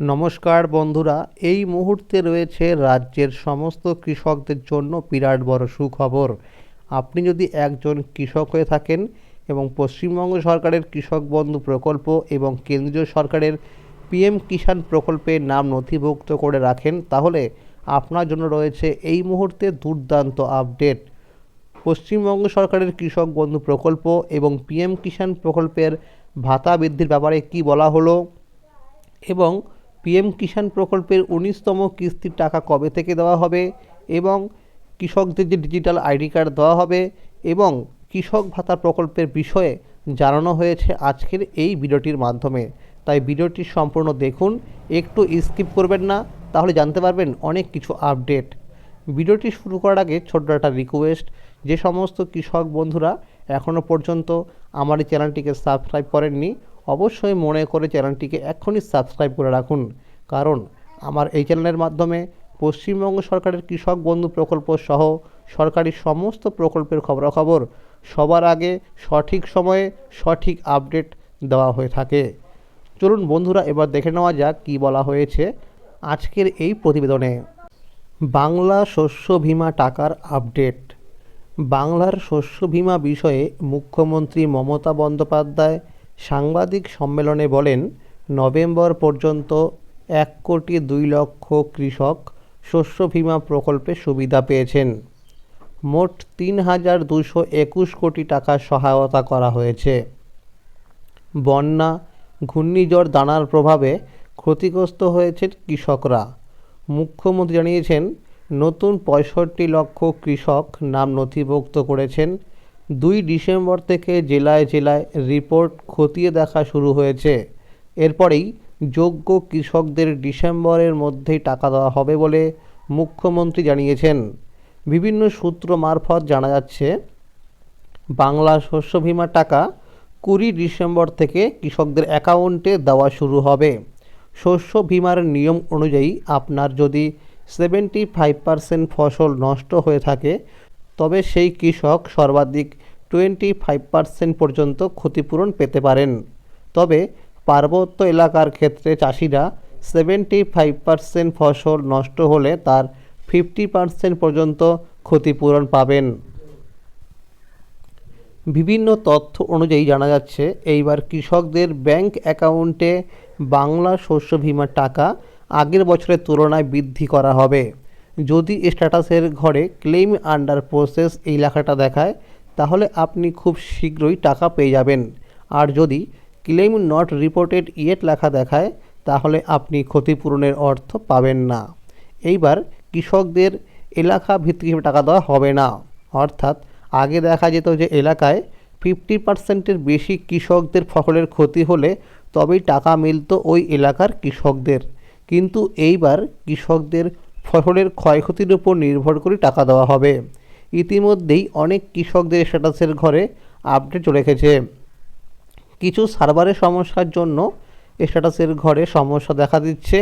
নমস্কার বন্ধুরা, এই মুহূর্তে রয়েছে রাজ্যের সমস্ত কৃষকদের জন্য বিরাট বড় সুখবর। আপনি যদি একজন কৃষক হয়ে থাকেন এবং পশ্চিমবঙ্গ সরকারের কৃষক বন্ধু প্রকল্প এবং কেন্দ্রীয় সরকারের পিএম কিষাণ প্রকল্পে নাম নথিভুক্ত করে রাখেন, তাহলে আপনার জন্য রয়েছে এই মুহূর্তে দুর্দান্ত আপডেট। পশ্চিমবঙ্গ সরকারের কৃষক বন্ধু প্রকল্প এবং পিএম কিষাণ প্রকল্পের ভাতা বৃদ্ধির ব্যাপারে কি বলা হলো এবং পিএম কিষাণ প্রকল্পের উনিশতম কিস্তির টাকা কবে থেকে দেওয়া হবে এবং কৃষকদের যে ডিজিটাল আইডি কার্ড দেওয়া হবে এবং কৃষক ভাতা প্রকল্পের বিষয়ে জানানো হয়েছে আজকের এই ভিডিওটির মাধ্যমে। তাই ভিডিওটি সম্পূর্ণ দেখুন, একটু স্কিপ করবেন না, তাহলে জানতে পারবেন অনেক কিছু আপডেট। ভিডিওটি শুরু করার আগে ছোট্ট একটা রিকোয়েস্ট, যে সমস্ত কৃষক বন্ধুরা এখনও পর্যন্ত আমার এই চ্যানেলটিকে সাবস্ক্রাইব করেননি অবশ্যই মনে করে চ্যানেলটিকে এক্ষুনি সাবস্ক্রাইব করে রাখুন। কারণ আমার এই চ্যানেলের মাধ্যমে পশ্চিমবঙ্গ সরকারের কৃষক বন্ধু প্রকল্প সহ সরকারি সমস্ত প্রকল্পের খবরাখবর সবার আগে সঠিক সময়ে সঠিক আপডেট দেওয়া হয়ে থাকে। চলুন বন্ধুরা, এবার দেখে নেওয়া যাক কী বলা হয়েছে আজকের এই প্রতিবেদনে। বাংলা শস্য বীমা টাকার আপডেট। বাংলার শস্য বীমা বিষয়ে মুখ্যমন্ত্রী মমতা বন্দ্যোপাধ্যায় সাংবাদিক সম্মেলনে বলেন, নভেম্বর পর্যন্ত এক কোটি দুই লক্ষ কৃষক শস্য বীমা প্রকল্পে সুবিধা পেয়েছেন। মোট তিন হাজার দুশো একুশ কোটি টাকা সহায়তা করা হয়েছে। বন্যা, ঘূর্ণিঝড়, দানার প্রভাবে ক্ষতিগ্রস্ত হয়েছে কৃষকরা। মুখ্যমন্ত্রী জানিয়েছেন, নতুন পঁয়ষট্টি লক্ষ কৃষক নাম নথিভুক্ত করেছেন। দুই ডিসেম্বর থেকে জেলায় জেলায় রিপোর্ট খতিয়ে দেখা শুরু হয়েছে। এরপরেই যোগ্য কৃষকদের ডিসেম্বরের মধ্যেই টাকা দেওয়া হবে বলে মুখ্যমন্ত্রী জানিয়েছেন। বিভিন্ন সূত্র মারফত জানা যাচ্ছে, বাংলা শস্য বীমার টাকা কুড়ি ডিসেম্বর থেকে কৃষকদের অ্যাকাউন্টে দেওয়া শুরু হবে। শস্য বীমার নিয়ম অনুযায়ী আপনার যদি সেভেন্টি ফাইভ পার্সেন্ট ফসল নষ্ট হয়ে থাকে তবে সেই কৃষক সর্বাধিক টোয়েন্টি ফাইভ পার্সেন্ট পর্যন্ত ক্ষতিপূরণ পেতে পারেন। তবে পার্বত্য এলাকার ক্ষেত্রে চাষিরা সেভেন্টি ফাইভ পার্সেন্ট ফসল নষ্ট হলে তার ফিফটি পার্সেন্ট পর্যন্ত ক্ষতিপূরণ পাবেন। বিভিন্ন তথ্য অনুযায়ী জানা যাচ্ছে, এইবার কৃষকদের ব্যাংক অ্যাকাউন্টে বাংলা শস্য বীমার টাকা আগের বছরের তুলনায় বৃদ্ধি করা হবে। যদি স্ট্যাটাসের ঘরে ক্লেম আন্ডার প্রসেস এই লেখাটা দেখায়, তাহলে আপনি খুব শীঘ্রই টাকা পেয়ে যাবেন। আর যদি ক্লেম নট রিপোর্টেড ইয়েট লেখা দেখায়, তাহলে আপনি ক্ষতিপূরণের অর্থ পাবেন না। এইবার কৃষকদের এলাকা ভিত্তিক হিসেবে টাকা দেওয়া হবে না। অর্থাৎ আগে দেখা যেত যে এলাকায় ফিফটি পার্সেন্টের বেশি কৃষকদের ফসলের ক্ষতি হলে তবেই টাকা মিলত ওই এলাকার কৃষকদের। কিন্তু এইবার কৃষকদের ফসলের ক্ষয়ক্ষতির উপর নির্ভর করে টাকা দেওয়া হবে। ইতিমধ্যেই অনেক কৃষকদের স্ট্যাটাসের ঘরে আপডেট চলে এসেছে। কিছু সার্ভারের সমস্যার জন্য স্ট্যাটাসের ঘরে সমস্যা দেখা দিচ্ছে।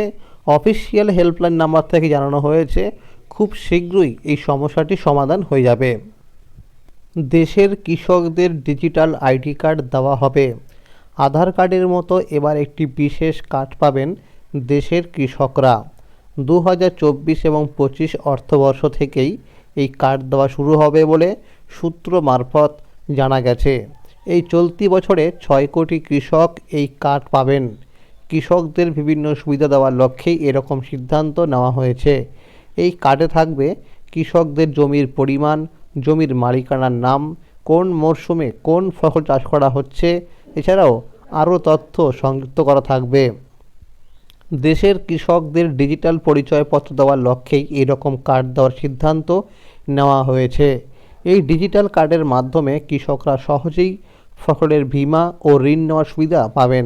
অফিসিয়াল হেল্পলাইন নাম্বার থেকে জানানো হয়েছে, খুব শীঘ্রই এই সমস্যাটি সমাধান হয়ে যাবে। দেশের কৃষকদের ডিজিটাল আইডি কার্ড দেওয়া হবে। আধার কার্ডের মতো এবার একটি বিশেষ কার্ড পাবেন দেশের কৃষকরা। দু হাজার চব্বিশ এবং পঁচিশ অর্থবর্ষ থেকেই এই কার্ড দেওয়া শুরু হবে বলে সূত্র মারফত জানা গেছে। এই চলতি বছরে ছয় কোটি কৃষক এই কার্ড পাবেন। কৃষকদের বিভিন্ন সুবিধা দেওয়ার লক্ষ্যেই এরকম সিদ্ধান্ত নেওয়া হয়েছে। এই কার্ডে থাকবে কৃষকদের জমির পরিমাণ, জমির মালিকানার নাম, কোন মরশুমে কোন ফসল চাষ করা হচ্ছে, এছাড়াও আরও তথ্য সংযুক্ত করা থাকবে। দেশের কৃষকদের ডিজিটাল পরিচয়পত্র দেওয়ার লক্ষ্যেই এরকম কার্ড দেওয়ার সিদ্ধান্ত নেওয়া হয়েছে। এই ডিজিটাল কার্ডের মাধ্যমে কৃষকরা সহজেই ফসলের বিমা ও ঋণ নেওয়ার সুবিধা পাবেন।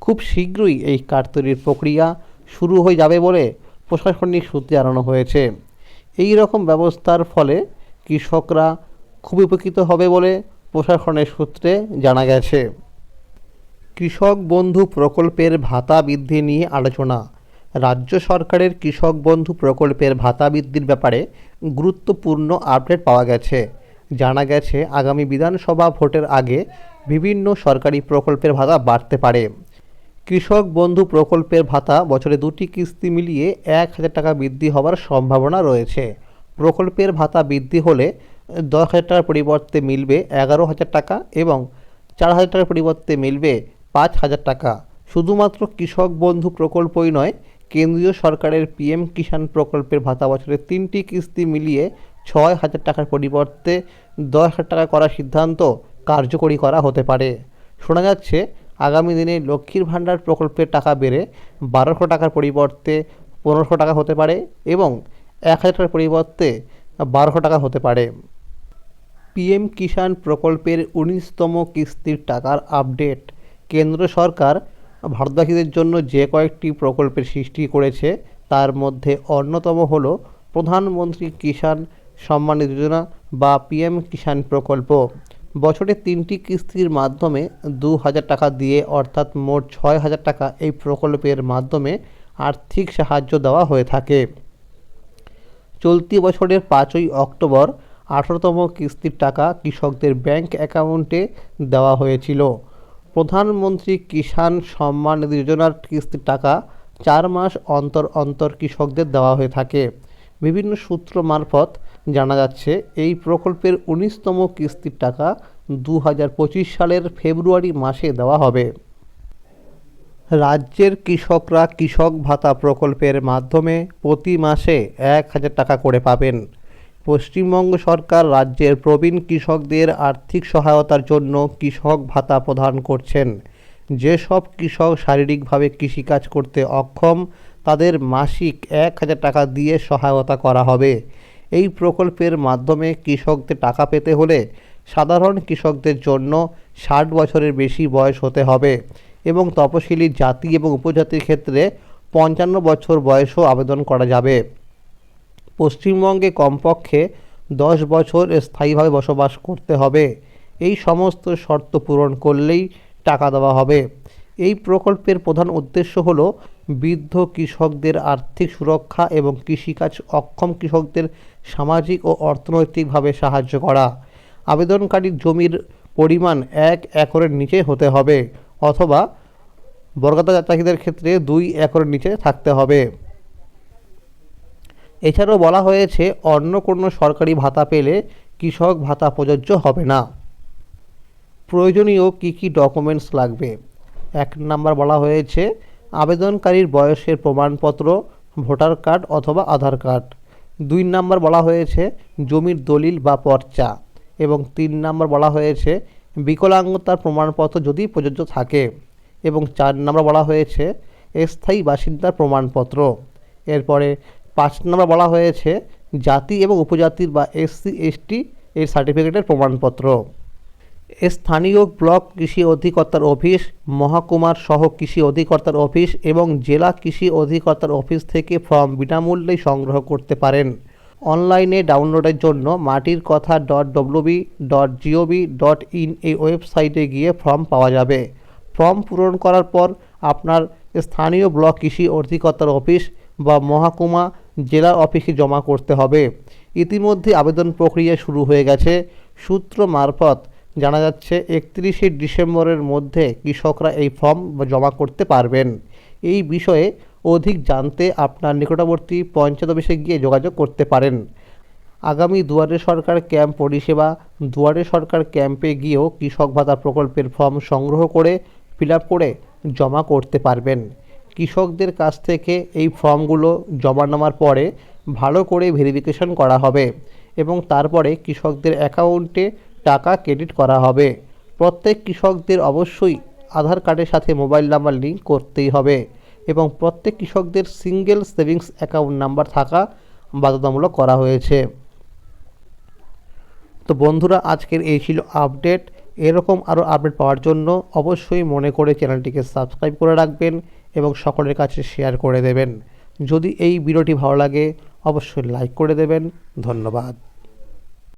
খুব শীঘ্রই এই কার্ড তৈরির প্রক্রিয়া শুরু হয়ে যাবে বলে প্রশাসনিক সূত্রে জানানো হয়েছে। এই রকম ব্যবস্থার ফলে কৃষকরা খুব উপকৃত হবে বলে প্রশাসনের সূত্রে জানা গেছে। কৃষক বন্ধু প্রকল্পের ভাতা বৃদ্ধি নিয়ে আলোচনা। রাজ্য সরকারের কৃষক বন্ধু প্রকল্পের ভাতা বৃদ্ধির ব্যাপারে গুরুত্বপূর্ণ আপডেট পাওয়া গেছে। জানা গেছে, আগামী বিধানসভা ভোটের আগে বিভিন্ন সরকারি প্রকল্পের ভাতা বাড়তে পারে। কৃষক বন্ধু প্রকল্পের ভাতা বছরে দুটি কিস্তি মিলিয়ে এক হাজার টাকা বৃদ্ধি হওয়ার সম্ভাবনা রয়েছে। প্রকল্পের ভাতা বৃদ্ধি হলে দশ হাজার টাকার পরিবর্তে মিলবে এগারো হাজার টাকা এবং চার হাজার টাকার পরিবর্তে মিলবে পাঁচ হাজার টাকা। শুধুমাত্র কৃষক বন্ধু প্রকল্পই নয়, কেন্দ্রীয় সরকারের পিএম কিষাণ প্রকল্পের ভাতা বছরে তিনটি কিস্তি মিলিয়ে ছয় হাজার টাকার পরিবর্তে দশ হাজার টাকা করার সিদ্ধান্ত কার্যকরী করা হতে পারে। শোনা যাচ্ছে, আগামী দিনে লক্ষ্মীর ভাণ্ডার প্রকল্পের টাকা বেড়ে বারোশো টাকার পরিবর্তে পনেরোশো টাকা হতে পারে এবং এক হাজার টাকার পরিবর্তে বারোশো টাকা হতে পারে। পিএম কিষাণ প্রকল্পের উনিশতম কিস্তির টাকার আপডেট। কেন্দ্র সরকার ভারতবাসীদের জন্য যে কয়েকটি প্রকল্পের সৃষ্টি করেছে, তার মধ্যে অন্যতম হল প্রধানমন্ত্রী কিষাণ সম্মান যোজনা বা পিএম কিষাণ প্রকল্প। বছরে তিনটি কিস্তির মাধ্যমে দু হাজার টাকা দিয়ে, অর্থাৎ মোট ছয় হাজার টাকা এই প্রকল্পের মাধ্যমে আর্থিক সাহায্য দেওয়া হয়ে থাকে। চলতি বছরের পাঁচই অক্টোবর আঠারোতম কিস্তির টাকা কৃষকদের ব্যাংক অ্যাকাউন্টে দেওয়া হয়েছিল। প্রধানমন্ত্রী কিষাণ সম্মান নিধি যোজনার কিস্তির টাকা চার মাস অন্তর অন্তর কৃষকদের দেওয়া হয়ে থাকে। বিভিন্ন সূত্র মারফত জানা যাচ্ছে, এই প্রকল্পের উনিশতম কিস্তির টাকা দু হাজার পঁচিশ সালের ফেব্রুয়ারি মাসে দেওয়া হবে। রাজ্যের কৃষকরা কৃষক ভাতা প্রকল্পের মাধ্যমে প্রতি মাসে এক হাজার টাকা করে পাবেন। পশ্চিমবঙ্গ সরকার রাজ্যের প্রবীণ কৃষকদের আর্থিক সহায়তার জন্য কৃষক ভাতা প্রদান করছেন। যেসব কৃষক শারীরিকভাবে কৃষিকাজ করতে অক্ষম, তাদের মাসিক এক হাজার টাকা দিয়ে সহায়তা করা হবে। এই প্রকল্পের মাধ্যমে কৃষকদের টাকা পেতে হলে সাধারণ কৃষকদের জন্য ষাট বছরের বেশি বয়স হতে হবে এবং তপশিলি জাতি এবং উপজাতির ক্ষেত্রে পঞ্চান্ন বছর বয়সও আবেদন করা যাবে। পশ্চিমবঙ্গে কমপক্ষে দশ বছর স্থায়ীভাবে বসবাস করতে হবে। এই সমস্ত শর্ত পূরণ করলেই টাকা দেওয়া হবে। এই প্রকল্পের প্রধান উদ্দেশ্য হল বৃদ্ধ কৃষকদের আর্থিক সুরক্ষা এবং কৃষিকাজ অক্ষম কৃষকদের সামাজিক ও অর্থনৈতিকভাবে সাহায্য করা। আবেদনকারীর জমির পরিমাণ এক একরের নিচে হতে হবে, অথবা বর্গাদা চাষিদের ক্ষেত্রে দুই একরের নিচে থাকতে হবে। এছাড়াও বলা হয়েছে, অন্য কোনো সরকারি ভাতা পেলে কৃষক ভাতা প্রযোজ্য হবে না। প্রয়োজনীয় কী কী ডকুমেন্টস লাগবে? এক নাম্বার বলা হয়েছে, আবেদনকারীর বয়সের প্রমাণপত্র, ভোটার কার্ড অথবা আধার কার্ড। দুই নাম্বার বলা হয়েছে, জমির দলিল বা পর্চা। এবং তিন নাম্বার বলা হয়েছে, বিকলাঙ্গতার প্রমাণপত্র যদি প্রযোজ্য থাকে। এবং চার নাম্বার বলা হয়েছে, স্থায়ী বাসিন্দার প্রমাণপত্র। এরপরে পাঁচ নম্বর বলা হয়েছে জাতি এবং উপজাতির বা এসসি, এসটি এর সার্টিফিকেটের প্রমাণপত্র। স্থানীয় ব্লক কৃষি অধিকর্তার অফিস, মহকুমার সহ কৃষি অধিকর্তার অফিস এবং জেলা কৃষি অধিকর্তার অফিস থেকে ফর্ম বিনামূল্যেই সংগ্রহ করতে পারেন। অনলাইনে ডাউনলোডের জন্য মাটির কথা dot WB dot GOV dot in এই ওয়েবসাইটে গিয়ে ফর্ম পাওয়া যাবে। ফর্ম পূরণ করার পর আপনার স্থানীয় ব্লক কৃষি অধিকর্তার অফিস বা মহকুমা জেলা অফিসে জমা করতে হবে। ইতিমধ্যে আবেদন প্রক্রিয়া শুরু হয়ে গেছে। সূত্র মারফত জানা যাচ্ছে, একত্রিশে ডিসেম্বরের মধ্যে কৃষকরা এই ফর্ম জমা করতে পারবেন। এই বিষয়ে অধিক জানতে আপনার নিকটবর্তী পঞ্চায়েত অফিসে গিয়ে যোগাযোগ করতে পারেন। আগামী দুয়ারে সরকার ক্যাম্প পরিষেবা, দুয়ারে সরকার ক্যাম্পে গিয়েও কৃষক ভাতা প্রকল্পের ফর্ম সংগ্রহ করে ফিল করে জমা করতে পারবেন। কৃষকদের কাছ থেকে এই ফর্মগুলো জমা নেওয়ার পরে ভালো করে ভেরিফিকেশন করা হবে এবং তারপরে কৃষকদের অ্যাকাউন্টে টাকা ক্রেডিট করা হবে। প্রত্যেক কৃষকদের অবশ্যই আধার কার্ডের সাথে মোবাইল নাম্বার লিঙ্ক করতেই হবে এবং প্রত্যেক কৃষকদের সিঙ্গেল সেভিংস অ্যাকাউন্ট নাম্বার থাকা বাধ্যতামূলক করা হয়েছে। তো বন্ধুরা, আজকের এই ছিল আপডেট। এরকম আরও আপডেট পাওয়ার জন্য অবশ্যই মনে করে চ্যানেলটিকে সাবস্ক্রাইব করে রাখবেন। এবং সকলের কাছে শেয়ার করে দেবেন। যদি এই ভিডিওটি ভালো লাগে, অবশ্যই লাইক করে দেবেন। ধন্যবাদ।